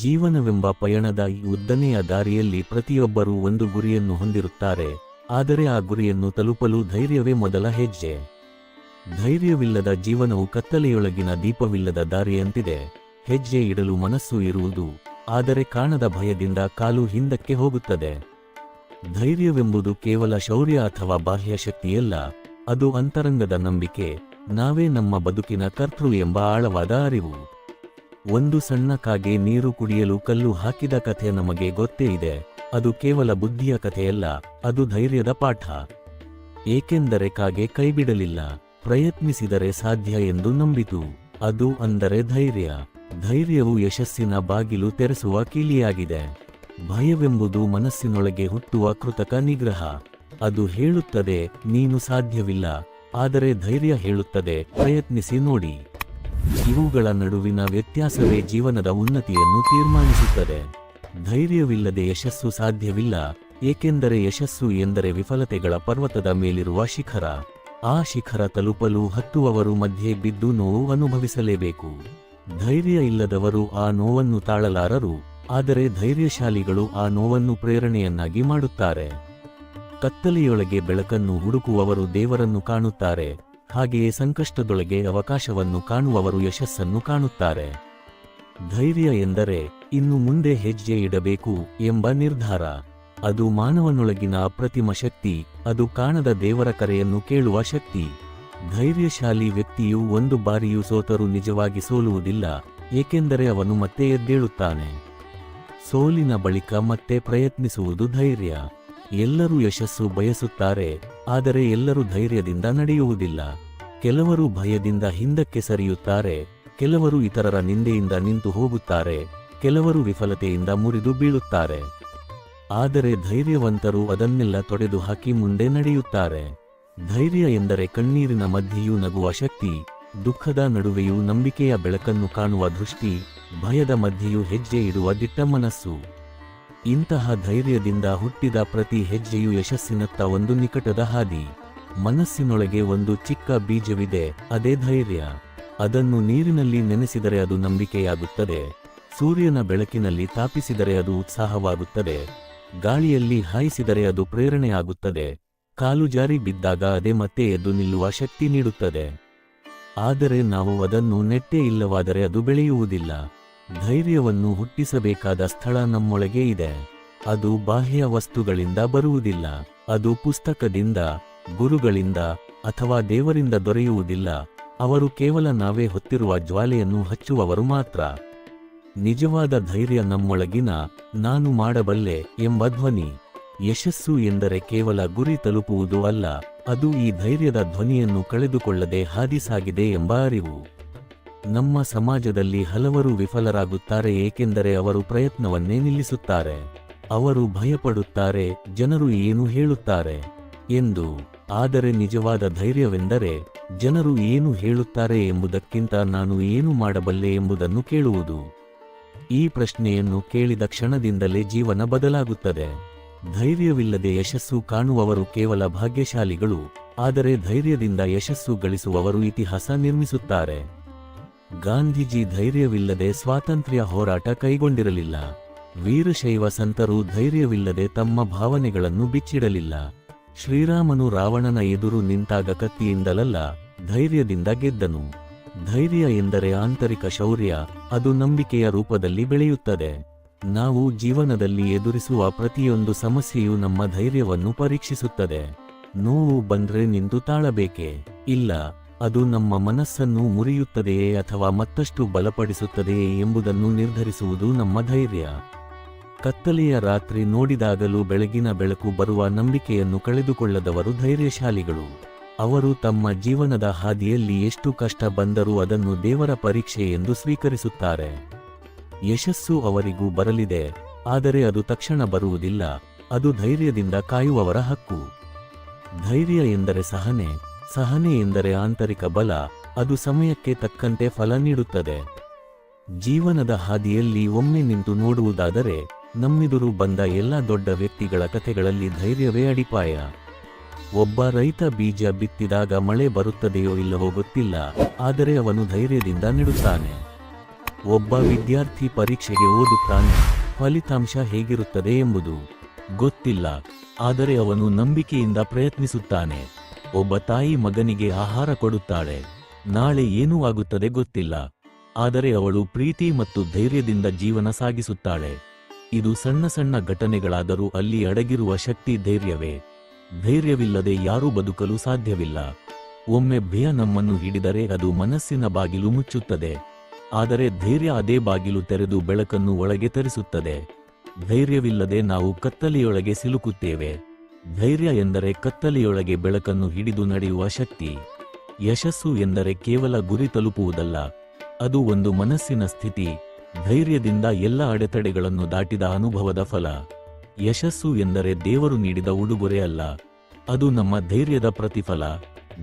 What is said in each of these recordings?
ಜೀವನವೆಂಬ ಪಯಣದ ಈ ಉದ್ದನೆಯ ದಾರಿಯಲ್ಲಿ ಪ್ರತಿಯೊಬ್ಬರೂ ಒಂದು ಗುರಿಯನ್ನು ಹೊಂದಿರುತ್ತಾರೆ, ಆದರೆ ಆ ಗುರಿಯನ್ನು ತಲುಪಲು ಧೈರ್ಯವೇ ಮೊದಲ ಹೆಜ್ಜೆ. ಧೈರ್ಯವಿಲ್ಲದ ಜೀವನವು ಕತ್ತಲೆಯೊಳಗಿನ ದೀಪವಿಲ್ಲದ ದಾರಿಯಂತಿದೆ. ಹೆಜ್ಜೆ ಇಡಲು ಮನಸ್ಸು ಇರುವುದು, ಆದರೆ ಕಾಣದ ಭಯದಿಂದ ಕಾಲು ಹಿಂದಕ್ಕೆ ಹೋಗುತ್ತದೆ. ಧೈರ್ಯವೆಂಬುದು ಕೇವಲ ಶೌರ್ಯ ಅಥವಾ ಬಾಹ್ಯ ಶಕ್ತಿಯಲ್ಲ, ಅದು ಅಂತರಂಗದ ನಂಬಿಕೆ. ನಾವೇ ನಮ್ಮ ಬದುಕಿನ ಕರ್ತೃ ಎಂಬ ಆಳವಾದ ಅರಿವು. ಒಂದು ಸಣ್ಣ ಕಾಗೆ ನೀರು ಕುಡಿಯಲು ಕಲ್ಲು ಹಾಕಿದ ಕಥೆ ನಮಗೆ ಗೊತ್ತೇ ಇದೆ. ಅದು ಕೇವಲ ಬುದ್ಧಿಯ ಕಥೆಯಲ್ಲ, ಅದು ಧೈರ್ಯದ ಪಾಠ. ಏಕೆಂದರೆ ಕಾಗೆ ಕೈಬಿಡಲಿಲ್ಲ, ಪ್ರಯತ್ನಿಸಿದರೆ ಸಾಧ್ಯ ಎಂದು ನಂಬಿತು. ಅದು ಅಂದರೆ ಧೈರ್ಯ. ಧೈರ್ಯವು ಯಶಸ್ಸಿನ ಬಾಗಿಲು ತೆರೆಸುವ ಕೀಲಿಯಾಗಿದೆ. ಭಯವೆಂಬುದು ಮನಸ್ಸಿನೊಳಗೆ ಹುಟ್ಟುವ ಕೃತಕ ನಿಗ್ರಹ. ಅದು ಹೇಳುತ್ತದೆ, ನೀನು ಸಾಧ್ಯವಿಲ್ಲ, ಆದರೆ ಧೈರ್ಯ ಹೇಳುತ್ತದೆ, ಪ್ರಯತ್ನಿಸಿ ನೋಡಿ. ಇವುಗಳ ನಡುವಿನ ವ್ಯತ್ಯಾಸವೇ ಜೀವನದ ಉನ್ನತಿಯನ್ನು ತೀರ್ಮಾನಿಸುತ್ತದೆ. ಧೈರ್ಯವಿಲ್ಲದೆ ಯಶಸ್ಸು ಸಾಧ್ಯವಿಲ್ಲ, ಏಕೆಂದರೆ ಯಶಸ್ಸು ಎಂದರೆ ವಿಫಲತೆಗಳ ಪರ್ವತದ ಮೇಲಿರುವ ಶಿಖರ. ಆ ಶಿಖರ ತಲುಪಲು ಹತ್ತುವವರು ಮಧ್ಯೆ ಬಿದ್ದು ನೋವು ಅನುಭವಿಸಲೇಬೇಕು. ಧೈರ್ಯ ಇಲ್ಲದವರು ಆ ನೋವನ್ನು ತಾಳಲಾರರು, ಆದರೆ ಧೈರ್ಯಶಾಲಿಗಳು ಆ ನೋವನ್ನು ಪ್ರೇರಣೆಯನ್ನಾಗಿ ಮಾಡುತ್ತಾರೆ. ಕತ್ತಲೆಯೊಳಗೆ ಬೆಳಕನ್ನು ಹುಡುಕುವವರು ದೇವರನ್ನು ಕಾಣುತ್ತಾರೆ. ಹಾಗೆಯೇ ಸಂಕಷ್ಟದೊಳಗೆ ಅವಕಾಶವನ್ನು ಕಾಣುವವರು ಯಶಸ್ಸನ್ನು ಕಾಣುತ್ತಾರೆ. ಧೈರ್ಯ ಎಂದರೆ ಇನ್ನು ಮುಂದೆ ಹೆಜ್ಜೆ ಇಡಬೇಕು ಎಂಬ ನಿರ್ಧಾರ. ಅದು ಮಾನವನೊಳಗಿನ ಅಪ್ರತಿಮ ಶಕ್ತಿ, ಅದು ಕಾಣದ ದೇವರ ಕರೆಯನ್ನು ಕೇಳುವ ಶಕ್ತಿ. ಧೈರ್ಯಶಾಲಿ ವ್ಯಕ್ತಿಯು ಒಂದು ಬಾರಿಯೂ ಸೋತರೂ ನಿಜವಾಗಿ ಸೋಲುವುದಿಲ್ಲ, ಏಕೆಂದರೆ ಅವನು ಮತ್ತೆ ಎದ್ದೇಳುತ್ತಾನೆ. ಸೋಲಿನ ಬಳಿಕ ಮತ್ತೆ ಪ್ರಯತ್ನಿಸುವುದು ಧೈರ್ಯ. ಎಲ್ಲರೂ ಯಶಸ್ಸು ಬಯಸುತ್ತಾರೆ, ಆದರೆ ಎಲ್ಲರೂ ಧೈರ್ಯದಿಂದ ನಡೆಯುವುದಿಲ್ಲ. ಕೆಲವರು ಭಯದಿಂದ ಹಿಂದಕ್ಕೆ ಸರಿಯುತ್ತಾರೆ, ಕೆಲವರು ಇತರರ ನಿಂದೆಯಿಂದ ನಿಂತು ಹೋಗುತ್ತಾರೆ, ಕೆಲವರು ವಿಫಲತೆಯಿಂದ ಮುರಿದು ಬೀಳುತ್ತಾರೆ. ಆದರೆ ಧೈರ್ಯವಂತರು ಅದನ್ನೆಲ್ಲ ತೊಡೆದು ಹಾಕಿ ಮುಂದೆ ನಡೆಯುತ್ತಾರೆ. ಧೈರ್ಯ ಎಂದರೆ ಕಣ್ಣೀರಿನ ಮಧ್ಯೆಯೂ ನಗುವ ಶಕ್ತಿ, ದುಃಖದ ನಡುವೆಯೂ ನಂಬಿಕೆಯ ಬೆಳಕನ್ನು ಕಾಣುವ ದೃಷ್ಟಿ, ಭಯದ ಮಧ್ಯೆಯೂ ಹೆಜ್ಜೆ ಇಡುವ ದಿಟ್ಟ ಮನಸ್ಸು ಇಂತಹ ಧೈರ್ಯದಿಂದ ಹುಟ್ಟಿದ ಪ್ರತಿ ಹೆಜ್ಜೆಯು ಯಶಸ್ಸಿನತ್ತ ಒಂದು ನಿಕಟದ ಹಾದಿ. ಮನಸ್ಸಿನೊಳಗೆ ಒಂದು ಚಿಕ್ಕ ಬೀಜವಿದೆ, ಅದೇ ಧೈರ್ಯ. ಅದನ್ನು ನೀರಿನಲ್ಲಿ ನೆನೆಸಿದರೆ ಅದು ನಂಬಿಕೆಯಾಗುತ್ತದೆ. ಸೂರ್ಯನ ಬೆಳಕಿನಲ್ಲಿ ತಾಪಿಸಿದರೆ ಅದು ಉತ್ಸಾಹವಾಗುತ್ತದೆ. ಗಾಳಿಯಲ್ಲಿ ಹಾಯಿಸಿದರೆ ಅದು ಪ್ರೇರಣೆಯಾಗುತ್ತದೆ. ಕಾಲು ಜಾರಿ ಬಿದ್ದಾಗ ಅದೇ ಮತ್ತೆ ಎದ್ದು ನಿಲ್ಲುವ ಶಕ್ತಿ ನೀಡುತ್ತದೆ. ಆದರೆ ನಾವು ಅದನ್ನು ನೆಟ್ಟೇ ಇಲ್ಲವಾದರೆ ಅದು ಬೆಳೆಯುವುದಿಲ್ಲ. ಧೈರ್ಯವನ್ನು ಹುಟ್ಟಿಸಬೇಕಾದ ಸ್ಥಳ ನಮ್ಮೊಳಗೆ ಇದೆ. ಅದು ಬಾಹ್ಯ ವಸ್ತುಗಳಿಂದ ಬರುವುದಿಲ್ಲ. ಅದು ಪುಸ್ತಕದಿಂದ, ಗುರುಗಳಿಂದ ಅಥವಾ ದೇವರಿಂದ ದೊರೆಯುವುದಿಲ್ಲ. ಅವರು ಕೇವಲ ನಾವೇ ಹೊತ್ತಿರುವ ಜ್ವಾಲೆಯನ್ನು ಹಚ್ಚುವವರು ಮಾತ್ರ. ನಿಜವಾದ ಧೈರ್ಯ ನಮ್ಮೊಳಗಿನ ನಾನು ಮಾಡಬಲ್ಲೆ ಎಂಬ ಧ್ವನಿ. ಯಶಸ್ಸು ಎಂದರೆ ಕೇವಲ ಗುರಿ ತಲುಪುವುದು ಅಲ್ಲ. ಅದು ಈ ಧೈರ್ಯದ ಧ್ವನಿಯನ್ನು ಕಳೆದುಕೊಳ್ಳದೆ ಹಾದಿಸಾಗಿದೆ ಎಂಬ ಅರಿವು. ನಮ್ಮ ಸಮಾಜದಲ್ಲಿ ಹಲವರು ವಿಫಲರಾಗುತ್ತಾರೆ ಏಕೆಂದರೆ ಅವರು ಪ್ರಯತ್ನವನ್ನೇ ನಿಲ್ಲಿಸುತ್ತಾರೆ. ಅವರು ಭಯಪಡುತ್ತಾರೆ, ಜನರು ಏನು ಹೇಳುತ್ತಾರೆ? ಎಂದು. ಆದರೆ ನಿಜವಾದ ಧೈರ್ಯವೆಂದರೆ, ಜನರು ಏನು ಹೇಳುತ್ತಾರೆ ಎಂಬುದಕ್ಕಿಂತ ನಾನು ಏನು ಮಾಡಬಲ್ಲೆ ಎಂಬುದನ್ನು ಕೇಳುವುದು. ಈ ಪ್ರಶ್ನೆಯನ್ನು ಕೇಳಿದ ಕ್ಷಣದಿಂದಲೇ ಜೀವನ ಬದಲಾಗುತ್ತದೆ. ಧೈರ್ಯವಿಲ್ಲದೆ ಯಶಸ್ಸು ಕಾಣುವವರು ಕೇವಲ ಭಾಗ್ಯಶಾಲಿಗಳು, ಆದರೆ ಧೈರ್ಯದಿಂದ ಯಶಸ್ಸು ಗಳಿಸುವವರು ಇತಿಹಾಸ ನಿರ್ಮಿಸುತ್ತಾರೆ. ಗಾಂಧೀಜಿ ಧೈರ್ಯವಿಲ್ಲದೆ ಸ್ವಾತಂತ್ರ್ಯ ಹೋರಾಟ ಕೈಗೊಂಡಿರಲಿಲ್ಲ. ವೀರಶೈವ ಸಂತರು ಧೈರ್ಯವಿಲ್ಲದೆ ತಮ್ಮ ಭಾವನೆಗಳನ್ನು ಬಿಚ್ಚಿಡಲಿಲ್ಲ. ಶ್ರೀರಾಮನು ರಾವಣನ ಎದುರು ನಿಂತಾಗ ಕತ್ತಿಯಿಂದಲಲ್ಲ, ಧೈರ್ಯದಿಂದ ಗೆದ್ದನು. ಧೈರ್ಯ ಎಂದರೆ ಆಂತರಿಕ ಶೌರ್ಯ, ಅದು ನಂಬಿಕೆಯ ರೂಪದಲ್ಲಿ ಬೆಳೆಯುತ್ತದೆ. ನಾವು ಜೀವನದಲ್ಲಿ ಎದುರಿಸುವ ಪ್ರತಿಯೊಂದು ಸಮಸ್ಯೆಯು ನಮ್ಮ ಧೈರ್ಯವನ್ನು ಪರೀಕ್ಷಿಸುತ್ತದೆ. ನೋವು ಬಂದ್ರೆ ನಿಂದು ತಾಳಬೇಕೆ? ಇಲ್ಲ. ಅದು ನಮ್ಮ ಮನಸ್ಸನ್ನು ಮುರಿಯುತ್ತದೆಯೇ ಅಥವಾ ಮತ್ತಷ್ಟು ಬಲಪಡಿಸುತ್ತದೆಯೇ ಎಂಬುದನ್ನು ನಿರ್ಧರಿಸುವುದು ನಮ್ಮ ಧೈರ್ಯ. ಕತ್ತಲೆಯ ರಾತ್ರಿ ನೋಡಿದಾಗಲೂ ಬೆಳಗಿನ ಬೆಳಕು ಬರುವ ನಂಬಿಕೆಯನ್ನು ಕಳೆದುಕೊಳ್ಳದವರು ಧೈರ್ಯಶಾಲಿಗಳು. ಅವರು ತಮ್ಮ ಜೀವನದ ಹಾದಿಯಲ್ಲಿ ಎಷ್ಟು ಕಷ್ಟ ಬಂದರೂ ಅದನ್ನು ದೇವರ ಪರೀಕ್ಷೆ ಎಂದು ಸ್ವೀಕರಿಸುತ್ತಾರೆ. ಯಶಸ್ಸು ಅವರಿಗೂ ಬರಲಿದೆ, ಆದರೆ ಅದು ತಕ್ಷಣ ಬರುವುದಿಲ್ಲ, ಅದು ಧೈರ್ಯದಿಂದ ಕಾಯುವವರ ಹಕ್ಕು. ಧೈರ್ಯ ಎಂದರೆ ಸಹನೆ. ಸಹನೆ ಎಂದರೆ ಆಂತರಿಕ ಬಲ, ಅದು ಸಮಯಕ್ಕೆ ತಕ್ಕಂತೆ ಫಲ ನೀಡುತ್ತದೆ. ಜೀವನದ ಹಾದಿಯಲ್ಲಿ ಒಮ್ಮೆ ನಿಂತು ನೋಡುವುದಾದರೆ, ನಮ್ಮೆದುರು ಬಂದ ಎಲ್ಲ ದೊಡ್ಡ ವ್ಯಕ್ತಿಗಳ ಕಥೆಗಳಲ್ಲಿ ಧೈರ್ಯವೇ ಅಡಿಪಾಯ. ಒಬ್ಬ ರೈತ ಬೀಜ ಬಿತ್ತಿದಾಗ ಮಳೆ ಬರುತ್ತದೆಯೋ ಇಲ್ಲವೋ ಗೊತ್ತಿಲ್ಲ, ಆದರೆ ಅವನು ಧೈರ್ಯದಿಂದ ನೆಡುತ್ತಾನೆ. ಒಬ್ಬ ವಿದ್ಯಾರ್ಥಿ ಪರೀಕ್ಷೆಗೆ ಓದುತ್ತಾನೆ, ಫಲಿತಾಂಶ ಹೇಗಿರುತ್ತದೆ ಎಂಬುದು ಗೊತ್ತಿಲ್ಲ, ಆದರೆ ಅವನು ನಂಬಿಕೆಯಿಂದ ಪ್ರಯತ್ನಿಸುತ್ತಾನೆ. ಒಬ್ಬ ತಾಯಿ ಮಗನಿಗೆ ಆಹಾರ ಕೊಡುತ್ತಾಳೆ. ನಾಳೆ ಏನೂ ಆಗುತ್ತದೆ ಗೊತ್ತಿಲ್ಲ. ಆದರೆ ಅವಳು ಪ್ರೀತಿ ಮತ್ತು ಧೈರ್ಯದಿಂದ ಜೀವನ ಸಾಗಿಸುತ್ತಾಳೆ. ಇದು ಸಣ್ಣ ಸಣ್ಣ ಘಟನೆಗಳಾದರೂ ಅಲ್ಲಿ ಅಡಗಿರುವ ಶಕ್ತಿ ಧೈರ್ಯವೇ. ಧೈರ್ಯವಿಲ್ಲದೆ ಯಾರೂ ಬದುಕಲು ಸಾಧ್ಯವಿಲ್ಲ. ಒಮ್ಮೆ ಭಯ ನಮ್ಮನ್ನು ಹಿಡಿದರೆ ಅದು ಮನಸ್ಸಿನ ಬಾಗಿಲು ಮುಚ್ಚುತ್ತದೆ. ಆದರೆ ಧೈರ್ಯ ಅದೇ ಬಾಗಿಲು ತೆರೆದು ಬೆಳಕನ್ನು ಒಳಗೆ ತರಿಸುತ್ತದೆ. ಧೈರ್ಯವಿಲ್ಲದೆ ನಾವು ಕತ್ತಲೆಯೊಳಗೆ ಸಿಲುಕುತ್ತೇವೆ. ಧೈರ್ಯ ಎಂದರೆ ಕತ್ತಲೆಯೊಳಗೆ ಬೆಳಕನ್ನು ಹಿಡಿದು ನಡೆಯುವ ಶಕ್ತಿ. ಯಶಸ್ಸು ಎಂದರೆ ಕೇವಲ ಗುರಿ ತಲುಪುವುದಲ್ಲ. ಅದು ಒಂದು ಮನಸ್ಸಿನ ಸ್ಥಿತಿ. ಧೈರ್ಯದಿಂದ ಎಲ್ಲ ಅಡೆತಡೆಗಳನ್ನು ದಾಟಿದ ಅನುಭವದ ಫಲ. ಯಶಸ್ಸು ಎಂದರೆ ದೇವರು ನೀಡಿದ ಉಡುಗೊರೆ ಅಲ್ಲ. ಅದು ನಮ್ಮ ಧೈರ್ಯದ ಪ್ರತಿಫಲ.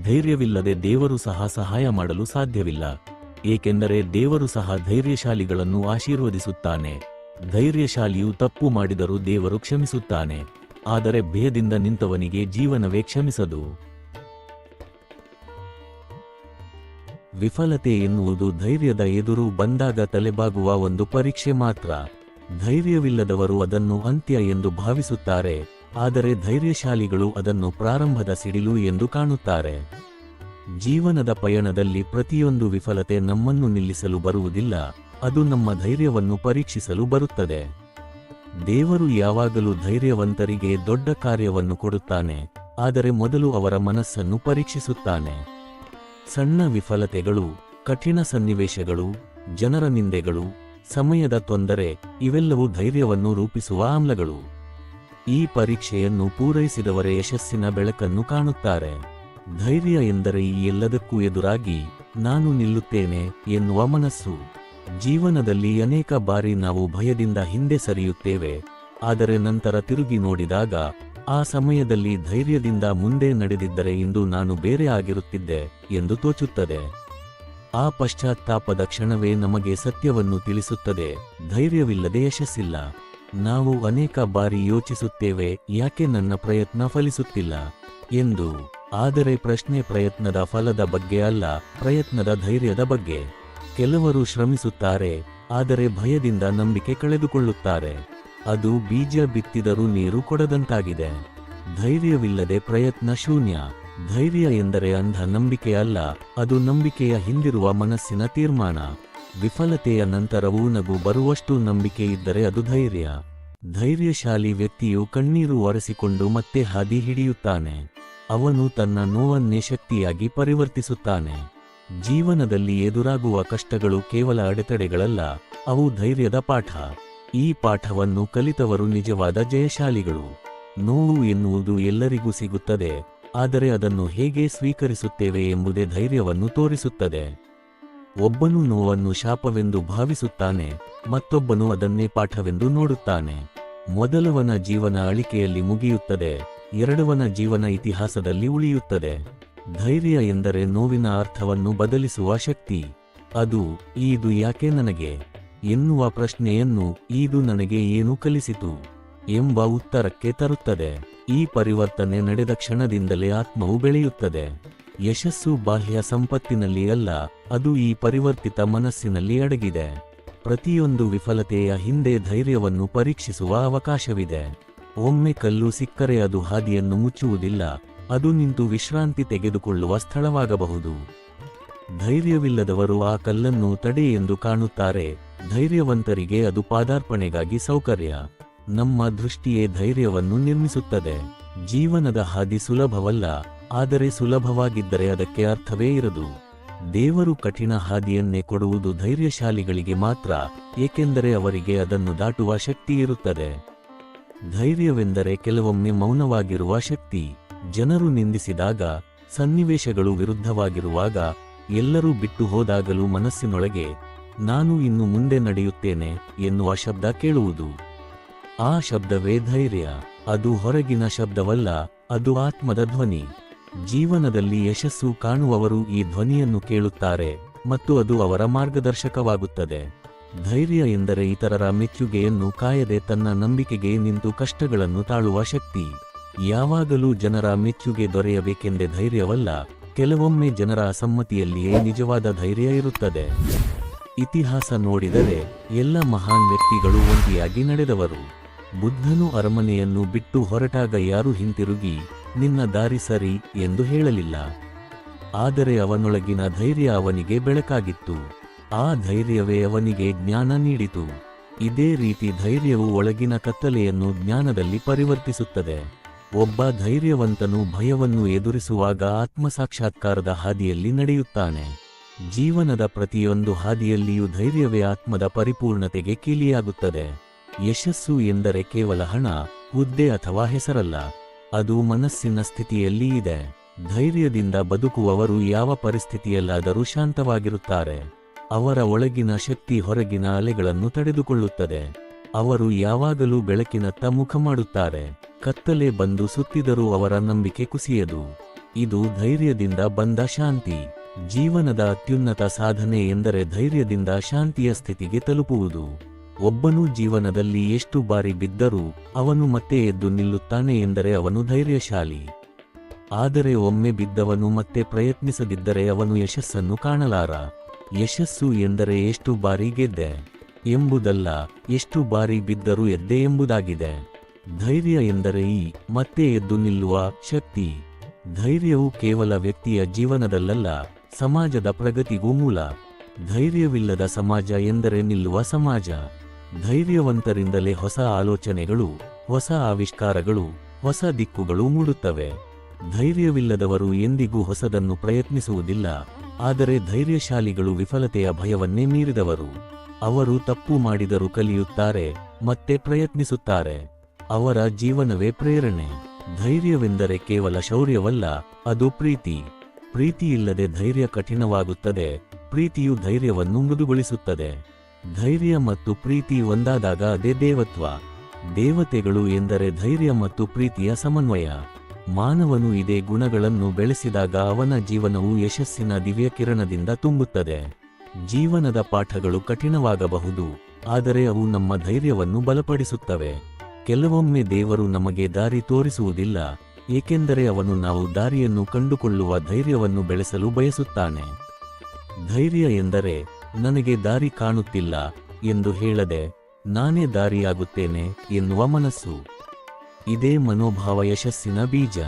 ಧೈರ್ಯವಿಲ್ಲದೆ ದೇವರು ಸಹ ಸಹಾಯ ಮಾಡಲು ಸಾಧ್ಯವಿಲ್ಲ. ಏಕೆಂದರೆ ದೇವರು ಸಹ ಧೈರ್ಯಶಾಲಿಗಳನ್ನು ಆಶೀರ್ವದಿಸುತ್ತಾನೆ. ಧೈರ್ಯಶಾಲಿಯು ತಪ್ಪು ಮಾಡಿದರೂ ದೇವರು ಕ್ಷಮಿಸುತ್ತಾನೆ. ಆದರೆ ಭಯದಿಂದ ನಿಂತವನಿಗೆ ಜೀವನವೇ ಕ್ಷಮಿಸದು. ವಿಫಲತೆ ಎನ್ನುವುದು ಧೈರ್ಯದ ಎದುರು ಬಂದಾಗ ತಲೆಬಾಗುವ ಒಂದು ಪರೀಕ್ಷೆ ಮಾತ್ರ. ಧೈರ್ಯವಿಲ್ಲದವರು ಅದನ್ನು ಅಂತ್ಯ ಎಂದು ಭಾವಿಸುತ್ತಾರೆ, ಆದರೆ ಧೈರ್ಯಶಾಲಿಗಳು ಅದನ್ನು ಪ್ರಾರಂಭದ ಸಿಡಿಲು ಎಂದು ಕಾಣುತ್ತಾರೆ. ಜೀವನದ ಪಯಣದಲ್ಲಿ ಪ್ರತಿಯೊಂದು ವಿಫಲತೆ ನಮ್ಮನ್ನು ನಿಲ್ಲಿಸಲು ಬರುವುದಿಲ್ಲ, ಅದು ನಮ್ಮ ಧೈರ್ಯವನ್ನು ಪರೀಕ್ಷಿಸಲು ಬರುತ್ತದೆ. ದೇವರು ಯಾವಾಗಲೂ ಧೈರ್ಯವಂತರಿಗೆ ದೊಡ್ಡ ಕಾರ್ಯವನ್ನು ಕೊಡುತ್ತಾನೆ, ಆದರೆ ಮೊದಲು ಅವರ ಮನಸ್ಸನ್ನು ಪರೀಕ್ಷಿಸುತ್ತಾನೆ. ಸಣ್ಣ ವಿಫಲತೆಗಳು, ಕಠಿಣ ಸನ್ನಿವೇಶಗಳು, ಜನರ ನಿಂದೆಗಳು, ಸಮಯದ ತೊಂದರೆ, ಇವೆಲ್ಲವೂ ಧೈರ್ಯವನ್ನು ರೂಪಿಸುವ ಆಮ್ಲಗಳು. ಈ ಪರೀಕ್ಷೆಯನ್ನು ಪೂರೈಸಿದವರೇ ಯಶಸ್ಸಿನ ಬೆಳಕನ್ನು ಕಾಣುತ್ತಾರೆ. ಧೈರ್ಯ ಎಂದರೆ ಈ ಎಲ್ಲದಕ್ಕೂ ಎದುರಾಗಿ, ನಾನು ನಿಲ್ಲುತ್ತೇನೆ ಎನ್ನುವ ಮನಸ್ಸು. ಜೀವನದಲ್ಲಿ ಅನೇಕ ಬಾರಿ ನಾವು ಭಯದಿಂದ ಹಿಂದೆ ಸರಿಯುತ್ತೇವೆ, ಆದರೆ ನಂತರ ತಿರುಗಿ ನೋಡಿದಾಗ, ಆ ಸಮಯದಲ್ಲಿ ಧೈರ್ಯದಿಂದ ಮುಂದೆ ನಡೆದಿದ್ದರೆ ಇಂದು ನಾನು ಬೇರೆ ಆಗಿರುತ್ತಿದ್ದೆ ಎಂದು ತೋಚುತ್ತದೆ. ಆ ಪಶ್ಚಾತ್ತಾಪದ ಕ್ಷಣವೇ ನಮಗೆ ಸತ್ಯವನ್ನು ತಿಳಿಸುತ್ತದೆ, ಧೈರ್ಯವಿಲ್ಲದೆ ಯಶಸ್ಸಿಲ್ಲ. ನಾವು ಅನೇಕ ಬಾರಿ ಯೋಚಿಸುತ್ತೇವೆ, ಯಾಕೆ ನನ್ನ ಪ್ರಯತ್ನ ಫಲಿಸುತ್ತಿಲ್ಲ ಎಂದು, ಆದರೆ ಪ್ರಶ್ನೆ ಪ್ರಯತ್ನದ ಫಲದ ಬಗ್ಗೆ ಅಲ್ಲ, ಪ್ರಯತ್ನದ ಧೈರ್ಯದ ಬಗ್ಗೆ. ಕೆಲವರು ಶ್ರಮಿಸುತ್ತಾರೆ, ಆದರೆ ಭಯದಿಂದ ನಂಬಿಕೆ ಕಳೆದುಕೊಳ್ಳುತ್ತಾರೆ. ಅದು ಬೀಜ ಬಿತ್ತಿದರೂ ನೀರು ಕೊಡದಂತಾಗಿದೆ. ಧೈರ್ಯವಿಲ್ಲದೆ ಪ್ರಯತ್ನ ಶೂನ್ಯ. ಧೈರ್ಯ ಎಂದರೆ ಅಂಧ ನಂಬಿಕೆ ಅಲ್ಲ, ಅದು ನಂಬಿಕೆಯ ಹಿಂದಿರುವ ಮನಸ್ಸಿನ ತೀರ್ಮಾನ. ವಿಫಲತೆಯ ನಂತರವೂ ನಗು ಬರುವಷ್ಟು ನಂಬಿಕೆ ಇದ್ದರೆ ಅದು ಧೈರ್ಯ. ಧೈರ್ಯಶಾಲಿ ವ್ಯಕ್ತಿಯು ಕಣ್ಣೀರು ಒರೆಸಿಕೊಂಡು ಮತ್ತೆ ಹಾದಿ ಹಿಡಿಯುತ್ತಾನೆ. ಅವನು ತನ್ನ ನೋವನ್ನೇ ಶಕ್ತಿಯಾಗಿ ಪರಿವರ್ತಿಸುತ್ತಾನೆ. ಜೀವನದಲ್ಲಿ ಎದುರಾಗುವ ಕಷ್ಟಗಳು ಕೇವಲ ಅಡೆತಡೆಗಳಲ್ಲ, ಅವು ಧೈರ್ಯದ ಪಾಠ. ಈ ಪಾಠವನ್ನು ಕಲಿತವರು ನಿಜವಾದ ಜಯಶಾಲಿಗಳು. ನೋವು ಎನ್ನುವುದು ಎಲ್ಲರಿಗೂ ಸಿಗುತ್ತದೆ, ಆದರೆ ಅದನ್ನು ಹೇಗೆ ಸ್ವೀಕರಿಸುತ್ತೇವೆ ಎಂಬುದೇ ಧೈರ್ಯವನ್ನು ತೋರಿಸುತ್ತದೆ. ಒಬ್ಬನು ನೋವನ್ನು ಶಾಪವೆಂದು ಭಾವಿಸುತ್ತಾನೆ, ಮತ್ತೊಬ್ಬನು ಅದನ್ನೇ ಪಾಠವೆಂದು ನೋಡುತ್ತಾನೆ. ಮೊದಲವನ ಜೀವನ ಅಳಿಕೆಯಲ್ಲಿ ಮುಗಿಯುತ್ತದೆ, ಎರಡವನ ಜೀವನ ಇತಿಹಾಸದಲ್ಲಿ ಉಳಿಯುತ್ತದೆ. ಧೈರ್ಯ ಎಂದರೆ ನೋವಿನ ಅರ್ಥವನ್ನು ಬದಲಿಸುವ ಶಕ್ತಿ. ಅದು ಇದು ಯಾಕೆ ನನಗೆ? ಎನ್ನುವ ಪ್ರಶ್ನೆಯನ್ನು ಇದು ನನಗೆ ಏನು ಕಲಿಸಿತು? ಎಂಬ ಉತ್ತರಕ್ಕೆ ತರುತ್ತದೆ. ಈ ಪರಿವರ್ತನೆ ನಡೆದ ಕ್ಷಣದಿಂದಲೇ ಆತ್ಮವು ಬೆಳೆಯುತ್ತದೆ. ಯಶಸ್ಸು ಬಾಹ್ಯ ಸಂಪತ್ತಿನಲ್ಲಿ ಅಲ್ಲ, ಅದು ಈ ಪರಿವರ್ತಿತ ಮನಸ್ಸಿನಲ್ಲಿ ಅಡಗಿದೆ. ಪ್ರತಿಯೊಂದು ವಿಫಲತೆಯ ಹಿಂದೆ ಧೈರ್ಯವನ್ನು ಪರೀಕ್ಷಿಸುವ ಅವಕಾಶವಿದೆ. ಒಮ್ಮೆ ಕಲ್ಲು ಸಿಕ್ಕರೆ ಅದು ಹಾದಿಯನ್ನು ಮುಚ್ಚುವುದಿಲ್ಲ. ಅದು ನಿಂತು ವಿಶ್ರಾಂತಿ ತೆಗೆದುಕೊಳ್ಳುವ ಸ್ಥಳವಾಗಬಹುದು. ಧೈರ್ಯವಿಲ್ಲದವರು ಆ ಕಲ್ಲನ್ನು ತಡೆ ಎಂದು ಕಾಣುತ್ತಾರೆ. ಧೈರ್ಯವಂತರಿಗೆ ಅದು ಪಾದಾರ್ಪಣೆಗಾಗಿ ಸೌಕರ್ಯ. ನಮ್ಮ ದೃಷ್ಟಿಯೇ ಧೈರ್ಯವನ್ನು ನಿರ್ಮಿಸುತ್ತದೆ. ಜೀವನದ ಹಾದಿ ಸುಲಭವಲ್ಲ, ಆದರೆ ಸುಲಭವಾಗಿದ್ದರೆ ಅದಕ್ಕೆ ಅರ್ಥವೇ ಇರದು. ದೇವರು ಕಠಿಣ ಹಾದಿಯನ್ನೇ ಕೊಡುವುದು ಧೈರ್ಯಶಾಲಿಗಳಿಗೆ ಮಾತ್ರ, ಏಕೆಂದರೆ ಅವರಿಗೆ ಅದನ್ನು ದಾಟುವ ಶಕ್ತಿ ಇರುತ್ತದೆ. ಧೈರ್ಯವೆಂದರೆ ಕೆಲವೊಮ್ಮೆ ಮೌನವಾಗಿರುವ ಶಕ್ತಿ. ಜನರು ನಿಂದಿಸಿದಾಗ ಸನ್ನಿವೇಶಗಳು ವಿರುದ್ಧವಾಗಿರುವಾಗ ಎಲ್ಲರೂ ಬಿಟ್ಟು ಹೋದಾಗಲೂ ಮನಸ್ಸಿನೊಳಗೆ, ನಾನು ಇನ್ನು ಮುಂದೆ ನಡೆಯುತ್ತೇನೆ ಎನ್ನುವ ಶಬ್ದ ಕೇಳುವುದು. ಆ ಶಬ್ದವೇ ಧೈರ್ಯ, ಅದು ಹೊರಗಿನ ಶಬ್ದವಲ್ಲ, ಅದು ಆತ್ಮದ ಧ್ವನಿ. ಜೀವನದಲ್ಲಿ ಯಶಸ್ಸು ಕಾಣುವವರು ಈ ಧ್ವನಿಯನ್ನು ಕೇಳುತ್ತಾರೆ, ಮತ್ತು ಅದು ಅವರ ಮಾರ್ಗದರ್ಶಕವಾಗುತ್ತದೆ. ಧೈರ್ಯ ಎಂದರೆ ಇತರರ ಮೆಚ್ಚುಗೆಯನ್ನು ಕಾಯದೆ ತನ್ನ ನಂಬಿಕೆಗೆ ನಿಂತು ಕಷ್ಟಗಳನ್ನು ತಾಳುವ ಶಕ್ತಿ. ಯಾವಾಗಲೂ ಜನರ ಮೆಚ್ಚುಗೆ ದೊರೆಯಬೇಕೆಂದೇ ಧೈರ್ಯವಲ್ಲ, ಕೆಲವೊಮ್ಮೆ ಜನರ ಅಸಮ್ಮತಿಯಲ್ಲಿಯೇ ನಿಜವಾದ ಧೈರ್ಯ ಇರುತ್ತದೆ. ಇತಿಹಾಸ ನೋಡಿದರೆ ಎಲ್ಲ ಮಹಾನ್ ವ್ಯಕ್ತಿಗಳು ಒಂಟಿಯಾಗಿ ನಡೆದವರು. ಬುದ್ಧನು ಅರಮನೆಯನ್ನು ಬಿಟ್ಟು ಹೊರಟಾಗ ಯಾರು ಹಿಂತಿರುಗಿ, ನಿನ್ನ ದಾರಿ ಸರಿ ಎಂದು ಹೇಳಲಿಲ್ಲ. ಆದರೆ ಅವನೊಳಗಿನ ಧೈರ್ಯ ಅವನಿಗೆ ಬೆಳಕಾಗಿತ್ತು. ಆ ಧೈರ್ಯವೇ ಅವನಿಗೆ ಜ್ಞಾನ ನೀಡಿತು. ಇದೇ ರೀತಿ ಧೈರ್ಯವು ಒಳಗಿನ ಕತ್ತಲೆಯನ್ನು ಜ್ಞಾನದಲ್ಲಿ ಪರಿವರ್ತಿಸುತ್ತದೆ. ಒಬ್ಬ ಧೈರ್ಯವಂತನು ಭಯವನ್ನು ಎದುರಿಸುವಾಗ ಆತ್ಮಸಾಕ್ಷಾತ್ಕಾರದ ಹಾದಿಯಲ್ಲಿ ನಡೆಯುತ್ತಾನೆ. ಜೀವನದ ಪ್ರತಿಯೊಂದು ಹಾದಿಯಲ್ಲಿಯೂ ಧೈರ್ಯವೇ ಆತ್ಮದ ಪರಿಪೂರ್ಣತೆಗೆ ಕೀಲಿಯಾಗುತ್ತದೆ. ಯಶಸ್ಸು ಎಂದರೆ ಕೇವಲ ಹಣ, ಹುದ್ದೆ ಅಥವಾ ಹೆಸರಲ್ಲ. ಅದು ಮನಸ್ಸಿನ ಸ್ಥಿತಿಯಲ್ಲಿ ಇದೆ. ಧೈರ್ಯದಿಂದ ಬದುಕುವವರು ಯಾವ ಪರಿಸ್ಥಿತಿಯಲ್ಲಾದರೂ ಶಾಂತವಾಗಿರುತ್ತಾರೆ. ಅವರ ಒಳಗಿನ ಶಕ್ತಿ ಹೊರಗಿನ ಅಲೆಗಳನ್ನು ತಡೆದುಕೊಳ್ಳುತ್ತದೆ. ಅವರು ಯಾವಾಗಲೂ ಬೆಳಕಿನತ್ತ ಮುಖ ಮಾಡುತ್ತಾರೆ. ಕತ್ತಲೆ ಬಂದು ಸುತ್ತಿದರೂ ಅವರ ನಂಬಿಕೆ ಕುಸಿಯದು. ಇದು ಧೈರ್ಯದಿಂದ ಬಂದ ಶಾಂತಿ. ಜೀವನದ ಅತ್ಯುನ್ನತ ಸಾಧನೆ ಎಂದರೆ ಧೈರ್ಯದಿಂದ ಶಾಂತಿಯ ಸ್ಥಿತಿಗೆ ತಲುಪುವುದು. ಒಬ್ಬನು ಜೀವನದಲ್ಲಿ ಎಷ್ಟು ಬಾರಿ ಬಿದ್ದರೂ ಅವನು ಮತ್ತೆ ಎದ್ದು ನಿಲ್ಲುತ್ತಾನೆ ಎಂದರೆ ಅವನು ಧೈರ್ಯಶಾಲಿ. ಆದರೆ ಒಮ್ಮೆ ಬಿದ್ದವನು ಮತ್ತೆ ಪ್ರಯತ್ನಿಸದಿದ್ದರೆ ಅವನು ಯಶಸ್ಸನ್ನು ಕಾಣಲಾರ. ಯಶಸ್ಸು ಎಂದರೆ ಎಷ್ಟು ಬಾರಿ ಗೆದ್ದೆ. ಎಂಬುದಲ್ಲ, ಎಷ್ಟು ಬಾರಿ ಬಿದ್ದರೂ ಎದ್ದೆ ಎಂಬುದಾಗಿದೆ. ಧೈರ್ಯ ಎಂದರೆ ಈ, ಮತ್ತೆ ಎದ್ದು ನಿಲ್ಲುವ ಶಕ್ತಿ. ಧೈರ್ಯವು ಕೇವಲ ವ್ಯಕ್ತಿಯ ಜೀವನದಲ್ಲಲ್ಲ, ಸಮಾಜದ ಪ್ರಗತಿಗೂ ಮೂಲ. ಧೈರ್ಯವಿಲ್ಲದ ಸಮಾಜ ಎಂದರೆ ನಿಲ್ಲುವ ಸಮಾಜ. ಧೈರ್ಯವಂತರಿಂದಲೇ ಹೊಸ ಆಲೋಚನೆಗಳು, ಹೊಸ ಆವಿಷ್ಕಾರಗಳು, ಹೊಸ ದಿಕ್ಕುಗಳು ಮೂಡುತ್ತವೆ. ಧೈರ್ಯವಿಲ್ಲದವರು ಎಂದಿಗೂ ಹೊಸದನ್ನು ಪ್ರಯತ್ನಿಸುವುದಿಲ್ಲ, ಆದರೆ ಧೈರ್ಯಶಾಲಿಗಳು ವಿಫಲತೆಯ ಭಯವನ್ನೇ ಮೀರಿದವರು. ಅವರು ತಪ್ಪು ಮಾಡಿದರೂ ಕಲಿಯುತ್ತಾರೆ, ಮತ್ತೆ ಪ್ರಯತ್ನಿಸುತ್ತಾರೆ. ಅವರ ಜೀವನವೇ ಪ್ರೇರಣೆ. ಧೈರ್ಯವೆಂದರೆ ಕೇವಲ ಶೌರ್ಯವಲ್ಲ, ಅದು ಪ್ರೀತಿ. ಪ್ರೀತಿಯಿಲ್ಲದೆ ಧೈರ್ಯ ಕಠಿಣವಾಗುತ್ತದೆ, ಪ್ರೀತಿಯು ಧೈರ್ಯವನ್ನು ಮೃದುಗೊಳಿಸುತ್ತದೆ. ಧೈರ್ಯ ಮತ್ತು ಪ್ರೀತಿ ಒಂದಾದಾಗ ಅದೇ ದೇವತ್ವ. ದೇವತೆಗಳು ಎಂದರೆ ಧೈರ್ಯ ಮತ್ತು ಪ್ರೀತಿಯ ಸಮನ್ವಯ. ಮಾನವನು ಇದೇ ಗುಣಗಳನ್ನು ಬೆಳೆಸಿದಾಗ ಅವನ ಜೀವನವು ಯಶಸ್ಸಿನ ದಿವ್ಯ ಕಿರಣದಿಂದ ತುಂಬುತ್ತದೆ. ಜೀವನದ ಪಾಠಗಳು ಕಠಿಣವಾಗಬಹುದು, ಆದರೆ ಅವು ನಮ್ಮ ಧೈರ್ಯವನ್ನು ಬಲಪಡಿಸುತ್ತವೆ. ಕೆಲವೊಮ್ಮೆ ದೇವರು ನಮಗೆ ದಾರಿ ತೋರಿಸುವುದಿಲ್ಲ, ಏಕೆಂದರೆ ಅವನು ನಾವು ದಾರಿಯನ್ನು ಕಂಡುಕೊಳ್ಳುವ ಧೈರ್ಯವನ್ನು ಬೆಳೆಸಲು ಬಯಸುತ್ತಾನೆ. ಧೈರ್ಯ ಎಂದರೆ, ನನಗೆ ದಾರಿ ಕಾಣುತ್ತಿಲ್ಲ ಎಂದು ಹೇಳದೆ, ನಾನೇ ದಾರಿಯಾಗುತ್ತೇನೆ ಎನ್ನುವ ಮನಸ್ಸು. ಇದೇ ಮನೋಭಾವ ಯಶಸ್ಸಿನ ಬೀಜ.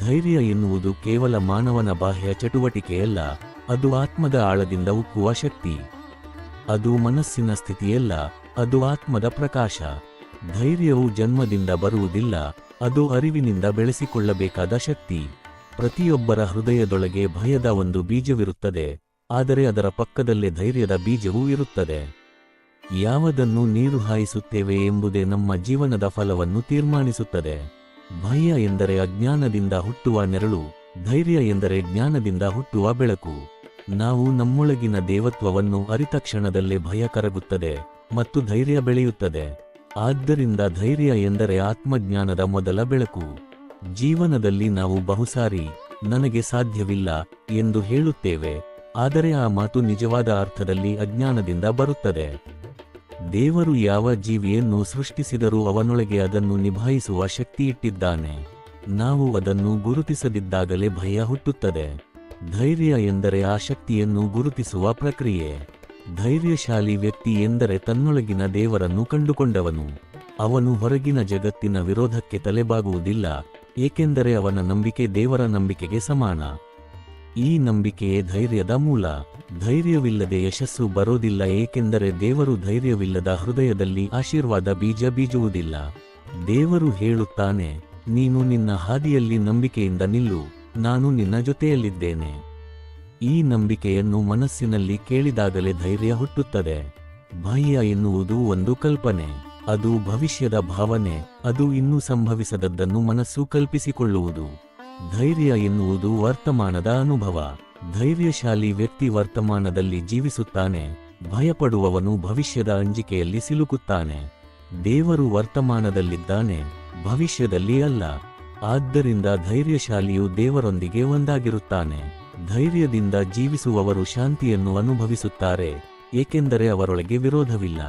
ಧೈರ್ಯ ಎನ್ನುವುದು ಕೇವಲ ಮಾನವನ ಬಾಹ್ಯ ಚಟುವಟಿಕೆಯಲ್ಲ, ಅದು ಆತ್ಮದ ಆಳದಿಂದ ಉಕ್ಕುವ ಶಕ್ತಿ. ಅದು ಮನಸ್ಸಿನ ಸ್ಥಿತಿಯಲ್ಲ, ಅದು ಆತ್ಮದ ಪ್ರಕಾಶ. ಧೈರ್ಯವು ಜನ್ಮದಿಂದ ಬರುವುದಿಲ್ಲ, ಅದು ಅರಿವಿನಿಂದ ಬೆಳೆಸಿಕೊಳ್ಳಬೇಕಾದ ಶಕ್ತಿ. ಪ್ರತಿಯೊಬ್ಬರ ಹೃದಯದೊಳಗೆ ಭಯದ ಒಂದು ಬೀಜವಿರುತ್ತದೆ, ಆದರೆ ಅದರ ಪಕ್ಕದಲ್ಲೇ ಧೈರ್ಯದ ಬೀಜವೂ ಇರುತ್ತದೆ. ಯಾವದನ್ನು ನೀರು ಹಾಯಿಸುತ್ತೇವೆ ಎಂಬುದೇ ನಮ್ಮ ಜೀವನದ ಫಲವನ್ನು ತೀರ್ಮಾನಿಸುತ್ತದೆ. ಭಯ ಎಂದರೆ ಅಜ್ಞಾನದಿಂದ ಹುಟ್ಟುವ ನೆರಳು, ಧೈರ್ಯ ಎಂದರೆ ಜ್ಞಾನದಿಂದ ಹುಟ್ಟುವ ಬೆಳಕು. ನಾವು ನಮ್ಮೊಳಗಿನ ದೇವತ್ವವನ್ನು ಅರಿತ ಕ್ಷಣದಲ್ಲೇ ಭಯ ಕರಗುತ್ತದೆ ಮತ್ತು ಧೈರ್ಯ ಬೆಳೆಯುತ್ತದೆ. ಆದ್ದರಿಂದ ಧೈರ್ಯ ಎಂದರೆ ಆತ್ಮಜ್ಞಾನದ ಮೊದಲ ಬೆಳಕು. ಜೀವನದಲ್ಲಿ ನಾವು ಬಹುಸಾರಿ, ನನಗೆ ಸಾಧ್ಯವಿಲ್ಲ ಎಂದು ಹೇಳುತ್ತೇವೆ, ಆದರೆ ಆ ಮಾತು ನಿಜವಾದ ಅರ್ಥದಲ್ಲಿ ಅಜ್ಞಾನದಿಂದ ಬರುತ್ತದೆ. ದೇವರು ಯಾವ ಜೀವಿಯನ್ನು ಸೃಷ್ಟಿಸಿದರೂ ಅವನೊಳಗೆ ಅದನ್ನು ನಿಭಾಯಿಸುವ ಶಕ್ತಿ ಇಟ್ಟಿದ್ದಾನೆ. ನಾವು ಅದನ್ನು ಗುರುತಿಸದಿದ್ದಾಗಲೇ ಭಯ ಹುಟ್ಟುತ್ತದೆ. ಧೈರ್ಯ ಎಂದರೆ ಆ ಶಕ್ತಿಯನ್ನು ಗುರುತಿಸುವ ಪ್ರಕ್ರಿಯೆ. ಧೈರ್ಯಶಾಲಿ ವ್ಯಕ್ತಿ ಎಂದರೆ ತನ್ನೊಳಗಿನ ದೇವರನ್ನು ಕಂಡುಕೊಂಡವನು. ಅವನು ಹೊರಗಿನ ಜಗತ್ತಿನ ವಿರೋಧಕ್ಕೆ ತಲೆಬಾಗುವುದಿಲ್ಲ, ಏಕೆಂದರೆ ಅವನ ನಂಬಿಕೆ ದೇವರ ನಂಬಿಕೆಗೆ ಸಮಾನ. ಈ ನಂಬಿಕೆಯೇ ಧೈರ್ಯದ ಮೂಲ. ಧೈರ್ಯವಿಲ್ಲದೆ ಯಶಸ್ಸು ಬರೋದಿಲ್ಲ, ಏಕೆಂದರೆ ದೇವರು ಧೈರ್ಯವಿಲ್ಲದ ಹೃದಯದಲ್ಲಿ ಆಶೀರ್ವಾದ ಬೀಜ ಬೀಜುವುದಿಲ್ಲ. ದೇವರು ಹೇಳುತ್ತಾನೆ, ನೀನು ನಿನ್ನ ಹಾದಿಯಲ್ಲಿ ನಂಬಿಕೆಯಿಂದ ನಿಲ್ಲು, ನಾನು ನಿನ್ನ ಜೊತೆಯಲ್ಲಿದ್ದೇನೆ. ಈ ನಂಬಿಕೆಯನ್ನು ಮನಸ್ಸಿನಲ್ಲಿ ಕೇಳಿದಾಗಲೇ ಧೈರ್ಯ ಹುಟ್ಟುತ್ತದೆ. ಭಯ ಎನ್ನುವುದು ಒಂದು ಕಲ್ಪನೆ, ಅದು ಭವಿಷ್ಯದ ಭಾವನೆ, ಅದು ಇನ್ನೂ ಸಂಭವಿಸದದ್ದನ್ನು ಮನಸ್ಸು ಕಲ್ಪಿಸಿಕೊಳ್ಳುವುದು. ಧೈರ್ಯ ಎನ್ನುವುದು ವರ್ತಮಾನದ ಅನುಭವ. ಧೈರ್ಯಶಾಲಿ ವ್ಯಕ್ತಿ ವರ್ತಮಾನದಲ್ಲಿ ಜೀವಿಸುತ್ತಾನೆ, ಭಯಪಡುವವನು ಭವಿಷ್ಯದ ಅಂಜಿಕೆಯಲ್ಲಿ ಸಿಲುಕುತ್ತಾನೆ. ದೇವರು ವರ್ತಮಾನದಲ್ಲಿದ್ದಾನೆ, ಭವಿಷ್ಯದಲ್ಲಿ ಅಲ್ಲ. ಆದ್ದರಿಂದ ಧೈರ್ಯಶಾಲಿಯು ದೇವರೊಂದಿಗೆ ಒಂದಾಗಿರುತ್ತಾನೆ. ಧೈರ್ಯದಿಂದ ಜೀವಿಸುವವರು ಶಾಂತಿಯನ್ನು ಅನುಭವಿಸುತ್ತಾರೆ, ಏಕೆಂದರೆ ಅವರೊಳಗೆ ವಿರೋಧವಿಲ್ಲ.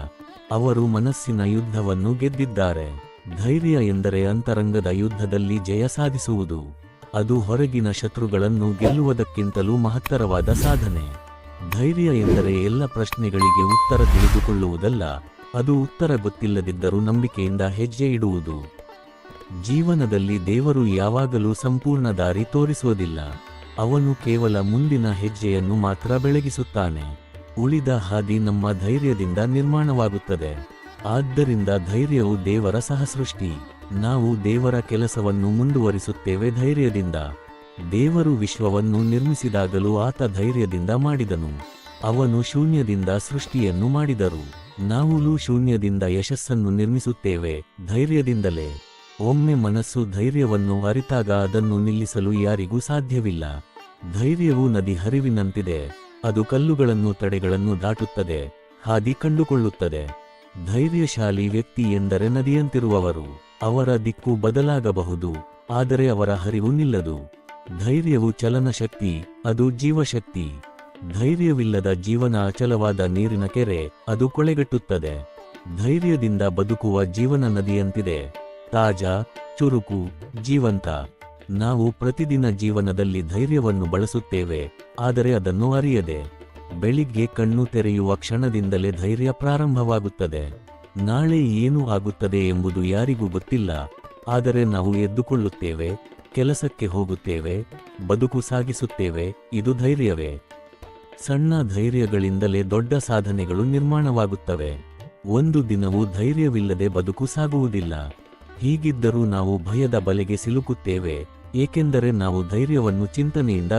ಅವರು ಮನಸ್ಸಿನ ಯುದ್ಧವನ್ನು ಗೆದ್ದಿದ್ದಾರೆ. ಧೈರ್ಯ ಎಂದರೆ ಅಂತರಂಗದ ಯುದ್ಧದಲ್ಲಿ ಜಯ ಸಾಧಿಸುವುದು. ಅದು ಹೊರಗಿನ ಶತ್ರುಗಳನ್ನು ಗೆಲ್ಲುವುದಕ್ಕಿಂತಲೂ ಮಹತ್ತರವಾದ ಸಾಧನೆ. ಧೈರ್ಯ ಎಂದರೆ ಎಲ್ಲ ಪ್ರಶ್ನೆಗಳಿಗೆ ಉತ್ತರ ತಿಳಿದುಕೊಳ್ಳುವುದಲ್ಲ, ಅದು ಉತ್ತರ ಗೊತ್ತಿಲ್ಲದಿದ್ದರೂ ನಂಬಿಕೆಯಿಂದ ಹೆಜ್ಜೆ ಇಡುವುದು. ಜೀವನದಲ್ಲಿ ದೇವರು ಯಾವಾಗಲೂ ಸಂಪೂರ್ಣ ದಾರಿ ತೋರಿಸುವುದಿಲ್ಲ. ಅವನು ಕೇವಲ ಮುಂದಿನ ಹೆಜ್ಜೆಯನ್ನು ಮಾತ್ರ ಬೆಳಗಿಸುತ್ತಾನೆ. ಉಳಿದ ಹಾದಿ ನಮ್ಮ ಧೈರ್ಯದಿಂದ ನಿರ್ಮಾಣವಾಗುತ್ತದೆ. ಆದ್ದರಿಂದ ಧೈರ್ಯವು ದೇವರ ಸಹಸೃಷ್ಟಿ. ನಾವು ದೇವರ ಕೆಲಸವನ್ನು ಮುಂದುವರಿಸುತ್ತೇವೆ ಧೈರ್ಯದಿಂದ. ದೇವರು ವಿಶ್ವವನ್ನು ನಿರ್ಮಿಸಿದಾಗಲೂ ಆತ ಧೈರ್ಯದಿಂದ ಮಾಡಿದನು. ಅವನು ಶೂನ್ಯದಿಂದ ಸೃಷ್ಟಿಯನ್ನು ಮಾಡಿದರು. ನಾವುಲೂ ಶೂನ್ಯದಿಂದ ಯಶಸ್ಸನ್ನು ನಿರ್ಮಿಸುತ್ತೇವೆ ಧೈರ್ಯದಿಂದಲೇ. ಒಮ್ಮೆ ಮನಸ್ಸು ಧೈರ್ಯವನ್ನು ಅರಿತಾಗ ಅದನ್ನು ನಿಲ್ಲಿಸಲು ಯಾರಿಗೂ ಸಾಧ್ಯವಿಲ್ಲ. ಧೈರ್ಯವು ನದಿ ಹರಿವಿನಂತಿದೆ. ಅದು ಕಲ್ಲುಗಳನ್ನು ತಡೆಗಳನ್ನು ದಾಟುತ್ತದೆ. ಹಾದಿ ಕಂಡುಕೊಳ್ಳುತ್ತದೆ. ಧೈರ್ಯಶಾಲಿ ವ್ಯಕ್ತಿ ಎಂದರೆ ನದಿಯಂತಿರುವವರು. ಅವರ ದಿಕ್ಕು ಬದಲಾಗಬಹುದು, ಆದರೆ ಅವರ ಹರಿವು ನಿಲ್ಲದು. ಧೈರ್ಯವು ಚಲನಶಕ್ತಿ, ಅದು ಜೀವಶಕ್ತಿ. ಧೈರ್ಯವಿಲ್ಲದ ಜೀವನ ಅಚಲವಾದ ನೀರಿನ ಕೆರೆ, ಅದು ಕೊಳೆಗಟ್ಟುತ್ತದೆ. ಧೈರ್ಯದಿಂದ ಬದುಕುವ ಜೀವನ ನದಿಯಂತಿದೆ. ತಾಜಾ, ಚುರುಕು, ಜೀವಂತ. ನಾವು ಪ್ರತಿದಿನ ಜೀವನದಲ್ಲಿ ಧೈರ್ಯವನ್ನು ಬಳಸುತ್ತೇವೆ, ಆದರೆ ಅದನ್ನು ಅರಿಯದೆ. ಬೆಳಿಗ್ಗೆ ಕಣ್ಣು ತೆರೆಯುವ ಕ್ಷಣದಿಂದಲೇ ಧೈರ್ಯ ಪ್ರಾರಂಭವಾಗುತ್ತದೆ. ನಾಳೆ ಏನು ಆಗುತ್ತದೆ ಎಂಬುದು ಯಾರಿಗೂ ಗೊತ್ತಿಲ್ಲ. ಆದರೆ ನಾವು ಎದ್ದುಕೊಳ್ಳುತ್ತೇವೆ, ಕೆಲಸಕ್ಕೆ ಹೋಗುತ್ತೇವೆ, ಬದುಕು ಸಾಗಿಸುತ್ತೇವೆ, ಇದು ಧೈರ್ಯವೇ. ಸಣ್ಣ ಧೈರ್ಯಗಳಿಂದಲೇ ದೊಡ್ಡ ಸಾಧನೆಗಳು ನಿರ್ಮಾಣವಾಗುತ್ತವೆ. ಒಂದು ದಿನವೂ ಧೈರ್ಯವಿಲ್ಲದೆ ಬದುಕು ಸಾಗುವುದಿಲ್ಲ. ಹೀಗಿದ್ದರೂ ನಾವು ಭಯದ ಬಲೆಗೆ ಸಿಲುಕುತ್ತೇವೆ, ಏಕೆಂದರೆ ನಾವು ಧೈರ್ಯವನ್ನು ಚಿಂತನೆಯಿಂದ